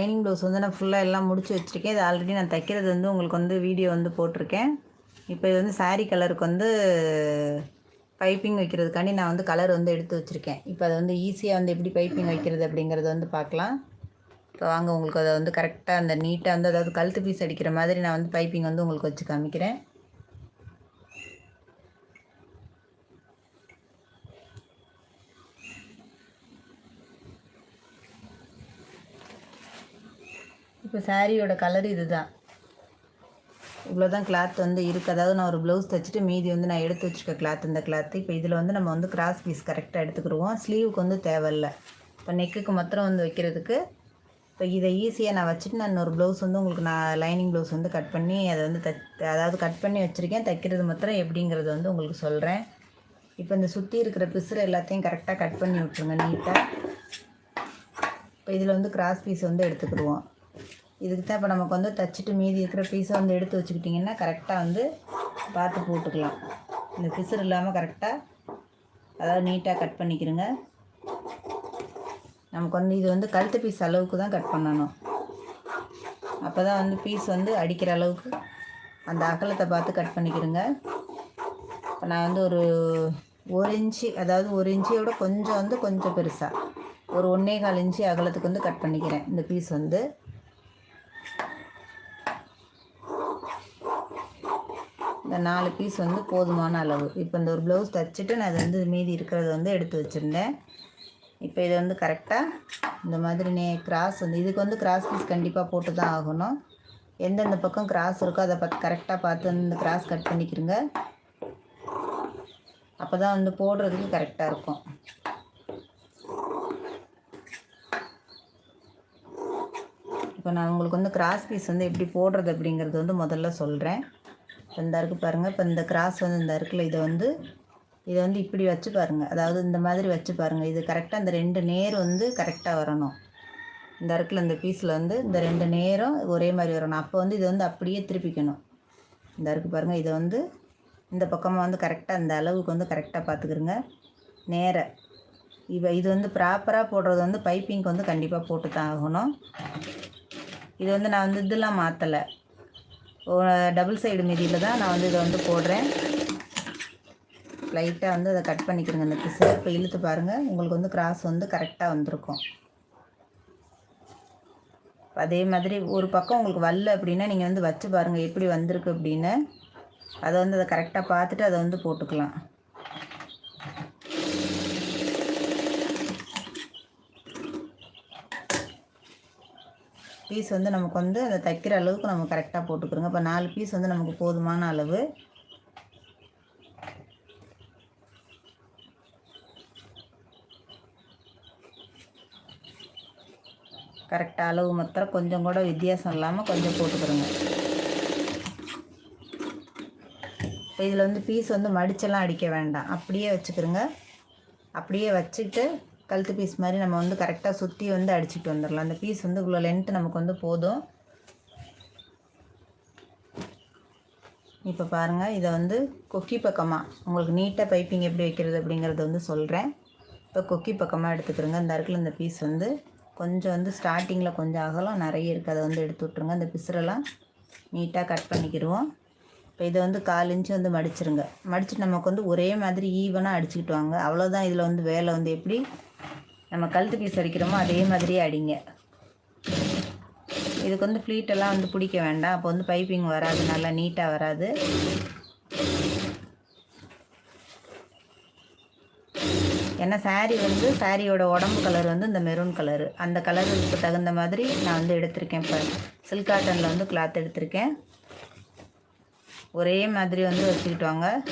Lining blouse வந்து நான் ஃபுல்லாக எல்லாம் முடிச்சு வச்சுருக்கேன். இது ஆல்ரெடி நான் தைக்கிறது வந்து உங்களுக்கு வந்து வீடியோ வந்து போட்டிருக்கேன். இப்போ இது வந்து சாரீ கலருக்கு வந்து பைப்பிங் வைக்கிறதுக்காண்டி நான் வந்து கலர் வந்து எடுத்து வச்சுருக்கேன். இப்போ அதை வந்து ஈஸியாக வந்து எப்படி பைப்பிங் வைக்கிறது அப்படிங்கிறத வந்து பார்க்கலாம். இப்போ வாங்க உங்களுக்கு அதை வந்து கரெக்டாக அந்த நீட்டாக வந்து அதாவது கழுத்து பீஸ் அடிக்கிற மாதிரி நான் வந்து பைப்பிங் வந்து உங்களுக்கு வச்சு காமிக்கிறேன். இப்போ சாரியோட கலர் இதுதான். இவ்வளோ தான் கிளாத் வந்து இருக்குது அதாவது நான் ஒரு ப்ளவுஸ் தைச்சிட்டு மீதி வந்து நான் எடுத்து வச்சுருக்க கிளாத் இந்த கிளாத்து இப்போ இதில் வந்து நம்ம வந்து கிராஸ் பீஸ் கரெக்டாக எடுத்துக்கிடுவோம். ஸ்லீவுக்கு வந்து தேவையில்ல. இப்போ நெக்குக்கு மாத்திரம் வந்து வைக்கிறதுக்கு இப்போ இதை ஈஸியாக நான் வச்சுட்டு நான் இன்னொரு ப்ளவுஸ் வந்து உங்களுக்கு நான் லைனிங் ப்ளவுஸ் வந்து கட் பண்ணி அதை வந்து தை அதாவது கட் பண்ணி வச்சுருக்கேன். தைக்கிறது மாத்திரம் எப்படிங்கிறது வந்து உங்களுக்கு சொல்கிறேன் இப்போ இந்த சுற்றி இருக்கிற பிசுறு எல்லாத்தையும் கரெக்டாக கட் பண்ணி விட்ருங்க நீட்டாக இப்போ இதில் வந்து கிராஸ் பீஸ் வந்து எடுத்துக்கிடுவோம். இதுக்கு தான் இப்போ நமக்கு வந்து தச்சுட்டு மீதி இருக்கிற பீஸை வந்து எடுத்து வச்சுக்கிட்டிங்கன்னா கரெக்டாக வந்து பார்த்து போட்டுக்கலாம். இந்த பிசுறு இல்லாமல் கரெக்டாக அதாவது நீட்டாக கட் பண்ணிக்கிறோங்க. நமக்கு வந்து இது வந்து கழுத்து பீஸ் அளவுக்கு தான் கட் பண்ணணும். அப்போ தான் வந்து பீஸ் வந்து அடிக்கிற அளவுக்கு அந்த அகலத்தை பார்த்து கட் பண்ணிக்கிறோங்க. இப்போ நான் வந்து ஒரு ஒரு இன்ச்சு அதாவது ஒரு இன்ச்சியோட கொஞ்சம் வந்து கொஞ்சம் பெருசாக ஒரு ஒன்றே கால் இன்ச்சு அகலத்துக்கு வந்து கட் பண்ணிக்கிறேன். இந்த பீஸ் வந்து இந்த நாலு பீஸ் வந்து போதுமான அளவு. இப்போ இந்த ஒரு ப்ளவுஸ் தைச்சிட்டு நான் இது வந்து மீதி இருக்கிறத வந்து எடுத்து வச்சுருந்தேன். இப்போ இதை வந்து கரெக்டாக இந்த மாதிரி நே கிராஸ் வந்து இதுக்கு வந்து கிராஸ் பீஸ் கண்டிப்பாக போட்டு தான் ஆகணும். எந்தெந்த பக்கம் கிராஸ் இருக்கோ அதை பார்த்து கரெக்டாக பார்த்து இந்த கிராஸ் கட் பண்ணிக்கிறங்க அப்போ தான் வந்து போடுறதுக்கு கரெக்டாக இருக்கும். இப்போ நான் உங்களுக்கு வந்து கிராஸ் பீஸ் வந்து எப்படி போடுறது அப்படிங்கிறது வந்து முதல்ல சொல்கிறேன் இப்போ இந்த இருக்கு பாருங்கள் இப்போ இந்த கிராஸ் வந்து இந்த இருக்குல்ல இதை வந்து இதை வந்து இப்படி வச்சு பாருங்கள் அதாவது இந்த மாதிரி வச்சு பாருங்கள் இது கரெக்டாக இந்த ரெண்டு நேர் வந்து கரெக்டாக வரணும். இந்த இருக்குல்ல இந்த பீஸில் வந்து இந்த ரெண்டு நேரம் ஒரே மாதிரி வரணும். அப்போ வந்து இதை வந்து அப்படியே திருப்பிக்கணும். இந்த இருக்கு பாருங்கள் இதை வந்து இந்த பக்கமாக வந்து கரெக்டாக இந்த அளவுக்கு வந்து கரெக்டாக பார்த்துக்குருங்க. நேர. இப்போ இது வந்து ப்ராப்பராக போடுறது வந்து பைப்பிங்க்கு வந்து கண்டிப்பாக போட்டு தான் ஆகணும். இது வந்து நான் வந்து இதெல்லாம் மாற்றலை டபுள் சைடு மீதியில் தான் நான் வந்து இதை வந்து போடுறேன். லைட்டாக வந்து அதை கட் பண்ணிக்கிறேங்க இந்த பிசை இப்போ இழுத்து பாருங்கள் உங்களுக்கு வந்து கிராஸ் வந்து கரெக்டாக வந்திருக்கும். அதே மாதிரி ஒரு பக்கம் உங்களுக்கு வரல அப்படின்னா நீங்கள் வந்து வச்சு பாருங்கள் எப்படி வந்திருக்கு அப்படின்னு. அதை வந்து அதை கரெக்டாக பார்த்துட்டு அதை வந்து போட்டுக்கலாம். பீஸ் வந்து நமக்கு வந்து அதை தைக்கிற அளவுக்கு நம்ம கரெக்டாக போட்டுக்கிறோங்க. இப்போ நாலு பீஸ் வந்து நமக்கு போதுமான அளவு. கரெக்டாக அளவு மாத்திரம் கொஞ்சம் கூட வித்தியாசம் இல்லாமல் கொஞ்சம் போட்டுக்கிறோங்க. இப்போ இதில் வந்து பீஸ் வந்து மடிச்செல்லாம் அடிக்க வேண்டாம். அப்படியே வச்சுக்கிறோங்க. அப்படியே வச்சுட்டு கழுத்து பீஸ் மாதிரி நம்ம வந்து கரெக்டாக சுற்றி வந்து அடிச்சுட்டு வந்துடலாம் அந்த பீஸ் வந்து இவ்வளோ லென்த்து நமக்கு வந்து போதும். இப்போ பாருங்கள் இதை வந்து கொக்கி பக்கமாக உங்களுக்கு நீட்டாக பைப்பிங் எப்படி வைக்கிறது அப்படிங்கிறத வந்து சொல்கிறேன் இப்போ கொக்கி பக்கமாக எடுத்துக்கிறோங்க. இந்த இடத்துல இந்த பீஸ் வந்து கொஞ்சம் வந்து ஸ்டார்டிங்கில் கொஞ்சம் அகலம் நிறைய இருக்குது அதை வந்து எடுத்து விட்ருங்க அந்த பிசுரெல்லாம் நீட்டாக கட் பண்ணிக்கிடுவோம் இப்போ இதை வந்து கால் இன்ச்சு வந்து மடிச்சிருங்க. மடிச்சுட்டு நமக்கு வந்து ஒரே மாதிரி ஈவனாக அடிச்சுக்கிட்டு வாங்க. அவ்வளோதான் இதில் வந்து வேலை வந்து எப்படி நம்ம கழுத்து பீஸ் அடிக்கிறோமோ அதே மாதிரியே அடிங்க. இதுக்கு வந்து ஃப்ளீட்டெல்லாம் வந்து பிடிக்க வேண்டாம். அப்போ வந்து பைப்பிங் வராது. நல்லா நீட்டாக வராது. ஏன்னா saree வந்து சாரியோட உடம்பு கலர் வந்து இந்த மெரூன் கலரு அந்த கலருக்கு தகுந்த மாதிரி நான் வந்து எடுத்திருக்கேன். இப்போ சில்க் காட்டனில் வந்து கிளாத் எடுத்திருக்கேன். ஒரே மாதிரி வந்து வச்சுக்கிட்டு வாங்க.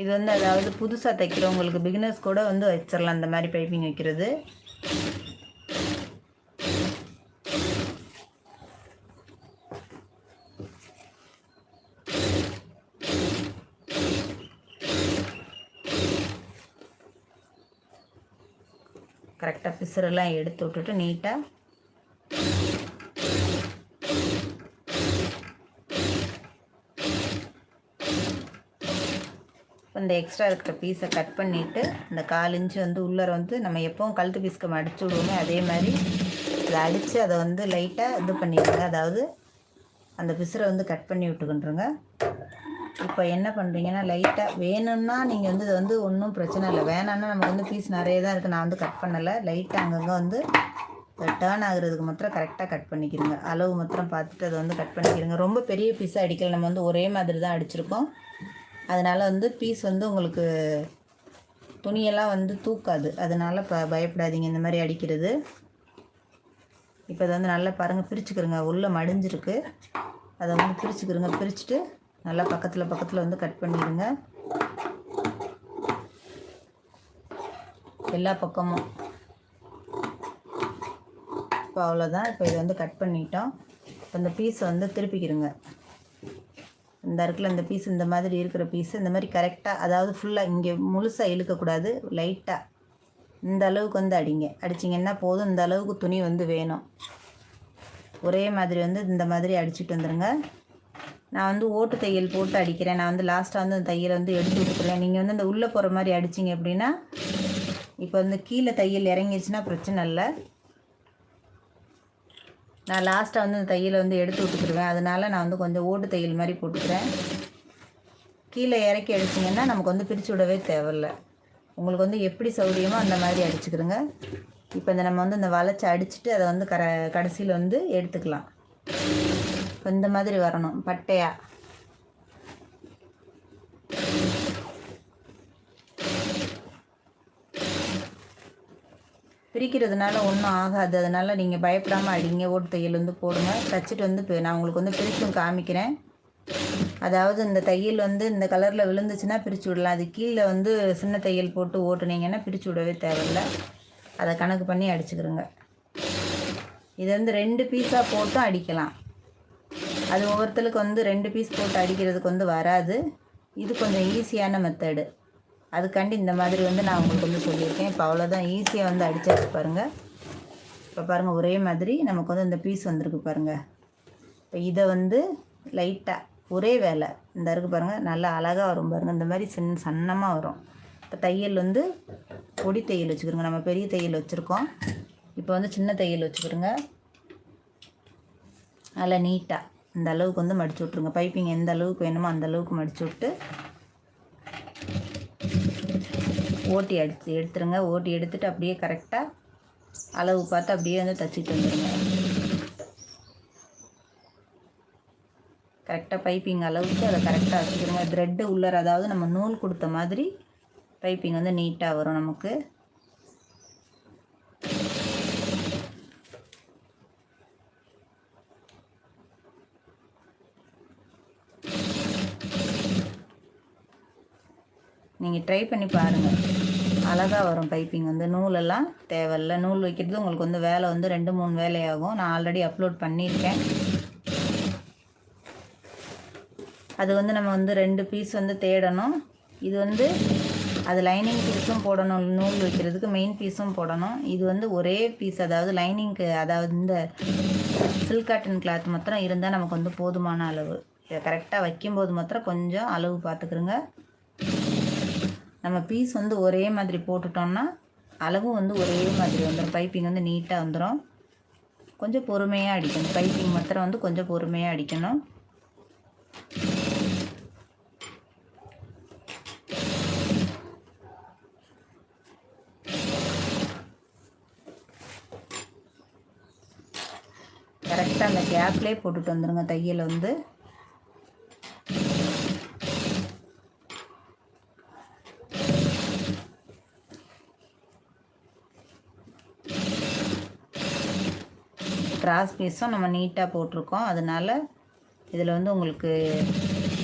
இது வந்து அதாவது புதுசாக தைக்கிறவங்களுக்கு பிகினர்ஸ் கூட வந்து வச்சிடலாம் அந்த மாதிரி பைப்பிங் வைக்கிறது. கரெக்டாக பிசுரெல்லாம் எடுத்து விட்டுட்டு நீட்டாக இந்த எக்ஸ்ட்ரா இருக்கிற பீஸை கட் பண்ணிவிட்டு இந்த கால் இன்ச்சு வந்து உள்ளர வந்து நம்ம எப்போவும் கழுத்து பீஸ்க்கு அடிச்சு விடுவோமே அதே மாதிரி அதை அடித்து அதை வந்து லைட்டாக இது பண்ணிடுங்க. அதாவது அந்த பிசுரை வந்து கட் பண்ணி விட்டுக்கிட்டுருங்க இப்போ என்ன பண்ணுறீங்கன்னா லைட்டாக வேணும்னா நீங்கள் வந்து இது வந்து ஒன்றும் பிரச்சனை இல்லை. வேணான்னா நமக்கு வந்து பீஸ் நிறைய தான் இருக்குது நான் வந்து கட் பண்ணலை. லைட்டாக அங்கங்கே வந்து டேர்ன் ஆகுறதுக்கு மாத்திரம் கரெக்டாக கட் பண்ணிக்கிறோங்க அளவு மாத்திரம் பார்த்துட்டு அதை வந்து கட் பண்ணிக்கிறோங்க ரொம்ப பெரிய பீஸாக அடிக்கல. நம்ம வந்து ஒரே மாதிரி தான் அடிச்சிருக்கோம். அதனால் வந்து பீஸ் வந்து உங்களுக்கு துணியெல்லாம் வந்து தூக்காது. அதனால் ப பயப்படாதீங்க. இந்த மாதிரி அடிக்கிறது. இப்போ இதை வந்து நல்லா பாருங்கள் பிரிச்சுக்கிறோங்க உள்ளே மடிஞ்சிருக்கு. அதை வந்து பிரிச்சுக்கிறோங்க பிரிச்சுட்டு நல்லா பக்கத்தில் பக்கத்தில் வந்து கட் பண்ணிடுங்க. எல்லா பக்கமும். இப்போ அவ்வளோதான் இப்போ இதை வந்து கட் பண்ணிட்டோம். இப்போ இந்த பீஸை வந்து திருப்பிக்கிறோங்க இந்த இடத்துல இந்த பீஸ் இந்த மாதிரி இருக்கிற பீஸ் இந்த மாதிரி கரெக்டாக அதாவது ஃபுல்லாக இங்கே முழுசாக இழுக்கக்கூடாது லைட்டாக இந்த அளவுக்கு வந்து அடிங்க. அடிச்சிங்கன்னா போதும் இந்த அளவுக்கு துணி வந்து வேணும். ஒரே மாதிரி வந்து இந்த மாதிரி அடிச்சுட்டு வந்துடுங்க நான் வந்து ஓட்டு தையல் போட்டு அடிக்கிறேன். நான் வந்து லாஸ்ட்டாக வந்து அந்த தையலை வந்து எடுத்து விட்டுருவேன் நீங்கள் வந்து அந்த உள்ளே போகிற மாதிரி அடிச்சிங்க அப்படின்னா இப்போ வந்து கீழே தையல் இறங்கிடுச்சுன்னா பிரச்சனை இல்லை. நான் லாஸ்ட்டாக வந்து அந்த தையலை வந்து எடுத்து விட்டுக்கிடுவேன் அதனால் நான் வந்து கொஞ்சம் ஓட்டு தையல் மாதிரி போட்டுக்கிறேன். கீழே இறக்கி அடிச்சிங்கன்னா நமக்கு வந்து பிரித்து விடவே தேவையில்ல. உங்களுக்கு வந்து எப்படி சௌகரியமோ அந்த மாதிரி அடிச்சுக்கிறோங்க இப்போ இந்த நம்ம வந்து இந்த வளைச்சி அடிச்சுட்டு அதை வந்து கர கடைசியில் வந்து எடுத்துக்கலாம். இப்போ இந்த மாதிரி வரணும். பட்டையாக பிரிக்கிறதுனால ஒன்றும் ஆகாது. அதனால் நீங்கள் பயப்படாமல் அடிங்க ஓட்டு தையல் வந்து போடுங்க. தச்சுட்டு வந்து இப்போ நான் உங்களுக்கு வந்து பிரிச்சும் காமிக்கிறேன். அதாவது இந்த தையல் வந்து இந்த கலரில் விழுந்துச்சுன்னா பிரித்து விடலாம். அது கீழே வந்து சின்ன தையல் போட்டு ஓட்டுனீங்கன்னா பிரித்து விடவே தேவையில்ல. அதை கணக்கு பண்ணி அடிச்சுக்கிறோங்க இது வந்து ரெண்டு பீஸாக போட்டும் அடிக்கலாம். அது ஒவ்வொருத்தருக்கு வந்து ரெண்டு பீஸ் போட்டு அடிக்கிறதுக்கு வந்து வராது. இது கொஞ்சம் ஈஸியான மெத்தடு அதுக்காண்டி இந்த மாதிரி வந்து நான் உங்களுக்கு வந்து சொல்லியிருக்கேன். இப்போ அவ்வளோதான் ஈஸியாக வந்து அடித்தாச்சு பாருங்கள் இப்போ பாருங்கள் ஒரே மாதிரி நமக்கு வந்து இந்த பீஸ் வந்திருக்கு பாருங்கள் இப்போ இதை வந்து லைட்டாக ஒரே வேலை இந்த இருக்குது பாருங்கள் நல்லா அழகாக வரும் பாருங்கள் இந்த மாதிரி சின்ன சன்னமாக வரும். இப்போ தையல் வந்து பொடி தையல் வச்சுக்கிறோங்க. நம்ம பெரிய தையல் வச்சுருக்கோம். இப்போ வந்து சின்ன தையல் வச்சுக்கிறோங்க. நல்லா நீட்டாக இந்த அளவுக்கு வந்து மடிச்சு விட்ருங்க பைப்பிங் எந்த அளவுக்கு வேணுமோ அந்த அளவுக்கு மடிச்சு விட்டு ஓட்டி அடித்து எடுத்துருங்க. ஓட்டி எடுத்துகிட்டு அப்படியே கரெக்டாக அளவு பார்த்து அப்படியே வந்து தச்சுட்டு வந்துடுங்க கரெக்டாக பைப்பிங் அளவுக்கு அதை கரெக்டாக வச்சுக்கிறோங்க த்ரெட்டு உள்ளர அதாவது நம்ம நூல் கொடுத்த மாதிரி பைப்பிங் வந்து நீட்டாக வரும் நமக்கு. நீங்கள் ட்ரை பண்ணி பாருங்கள் அழகாக வரும் பைப்பிங் வந்து. நூலெல்லாம் தேவையில்ல. நூல் வைக்கிறது உங்களுக்கு வந்து வேலை வந்து ரெண்டு மூணு வேலையாகும். நான் ஆல்ரெடி அப்லோட் பண்ணியிருக்கேன். அது வந்து நம்ம வந்து ரெண்டு பீஸ் வந்து தேடணும். இது வந்து அது லைனிங் பீஸும் போடணும். நூல் வைக்கிறதுக்கு மெயின் பீஸும் போடணும். இது வந்து ஒரே பீஸ் அதாவது லைனிங்க்கு அதாவது இந்த சில்க் காட்டன் கிளாத் மாத்திரம் இருந்தால் நமக்கு வந்து போதுமான அளவு. இதை கரெக்டாக வைக்கும்போது மாத்திரம் கொஞ்சம் அளவு பார்த்துக்குருங்க. நம்ம பீஸ் வந்து ஒரே மாதிரி போட்டுட்டோம்னா அளவு வந்து ஒரே மாதிரி வந்துடும் பைப்பிங் வந்து நீட்டாக வந்துடும் கொஞ்சம் பொறுமையாக அடிக்கணும். பைப்பிங் மாத்திரம் வந்து கொஞ்சம் பொறுமையாக அடிக்கணும். கரெக்டாக அந்த கேப்லேயே போட்டுட்டு வந்துடுங்க தையல் வந்து. கிராஸ் பீஸும் நம்ம நீட்டாக போட்டிருக்கோம். அதனால் இதில் வந்து உங்களுக்கு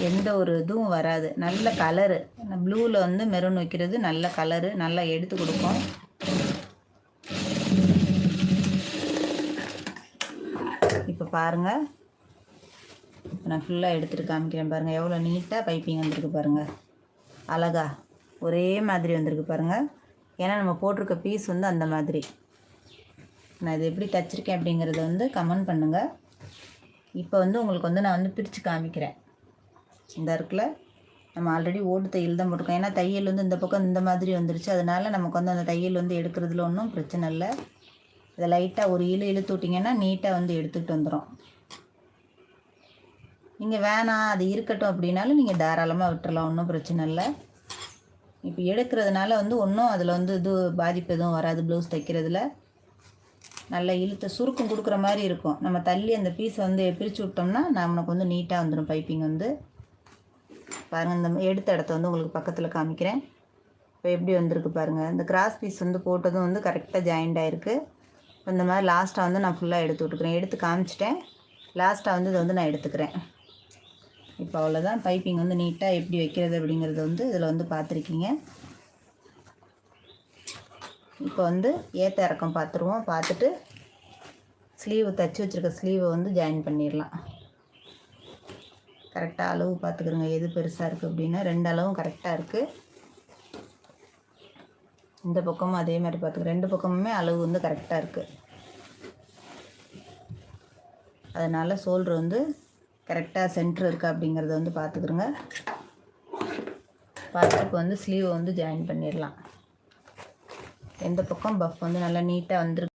எந்த ஒரு இதுவும் வராது. நல்ல கலரு ப்ளூவில் வந்து மெரூன் வைக்கிறது நல்ல கலரு நல்லா எடுத்து கொடுக்கும். இப்போ பாருங்கள் நான் ஃபுல்லாக எடுத்துகிட்டு காமிக்கிறேன் பாருங்கள் எவ்வளோ நீட்டாக பைப்பிங் வந்திருக்கு பாருங்கள் அழகா. ஒரே மாதிரி வந்திருக்கு பாருங்கள் ஏன்னா நம்ம போட்டிருக்க பீஸ் வந்து அந்த மாதிரி. நான் இது எப்படி தைச்சிருக்கேன் அப்படிங்கிறத வந்து கமெண்ட் பண்ணுங்கள் இப்போ வந்து உங்களுக்கு வந்து நான் வந்து பிரித்து காமிக்கிறேன். இந்த இருக்குல்ல நம்ம ஆல்ரெடி ஓட்டு தையல் தான் போட்டிருக்கோம். ஏன்னா தையல் வந்து இந்த பக்கம் இந்த மாதிரி வந்துருச்சு. அதனால் நமக்கு வந்து அந்த தையல் வந்து எடுக்கிறதுல ஒன்றும் பிரச்சனை இல்லை. இதை லைட்டாக ஒரு இழு இழுத்து விட்டிங்கன்னா நீட்டாக வந்து எடுத்துக்கிட்டு வந்துடும் நீங்கள் வேணாம் அது இருக்கட்டும் அப்படின்னாலும் நீங்கள் தாராளமாக விட்டுறலாம். ஒன்றும் பிரச்சனை இல்லை. இப்போ எடுக்கிறதுனால வந்து ஒன்றும் அதில் வந்து இது பாதிப்பு எதுவும் வராது. ப்ளவுஸ் தைக்கிறதுல. நல்லா இழுத்து சுருக்கம் கொடுக்குற மாதிரி இருக்கும். நம்ம தள்ளி அந்த பீஸை வந்து பிரித்து விட்டோம்னா நமக்கு வந்து நீட்டாக வந்துடும் பைப்பிங் வந்து. பாருங்கள் இந்த எடுத்த இடத்த வந்து உங்களுக்கு பக்கத்தில் காமிக்கிறேன். இப்போ எப்படி வந்திருக்கு பாருங்கள் இந்த கிராஸ் பீஸ் வந்து போட்டதும் வந்து கரெக்டாக ஜாயிண்ட் ஆகிருக்கு இந்த மாதிரி லாஸ்ட்டாக வந்து நான் ஃபுல்லாக எடுத்து விட்டுக்கிறேன். எடுத்து காமிச்சிட்டேன். லாஸ்ட்டாக வந்து இதை வந்து நான் எடுத்துக்கிறேன். இப்போ அவ்வளோதான் பைப்பிங் வந்து நீட்டாக எப்படி வைக்கிறது அப்படிங்கிறது வந்து இதில் வந்து பார்த்துருக்கீங்க. இப்போ வந்து ஏற்ற இறக்கம் பார்த்துருவோம் பார்த்துட்டு ஸ்லீவு தச்சு வச்சுருக்க ஸ்லீவை வந்து ஜாயின் பண்ணிடலாம். கரெக்டாக அளவு பார்த்துக்கிறோங்க எது பெருசாக இருக்குது அப்படின்னா ரெண்டு அளவும் கரெக்டாக இருக்குது இந்த பக்கமும் அதே மாதிரி பார்த்துக்க ரெண்டு பக்கமுமே அளவு வந்து கரெக்டாக இருக்குது அதனால் சோல்ட்ரு வந்து கரெக்டாக சென்டர் இருக்கா அப்படிங்கிறத வந்து பார்த்துக்கிறோங்க பார்த்துட்டு இப்போ வந்து ஸ்லீவை வந்து ஜாயின் பண்ணிடலாம். எந்த பக்கம் பஃப் வந்து நல்லா நீட்டாக வந்துருக்கு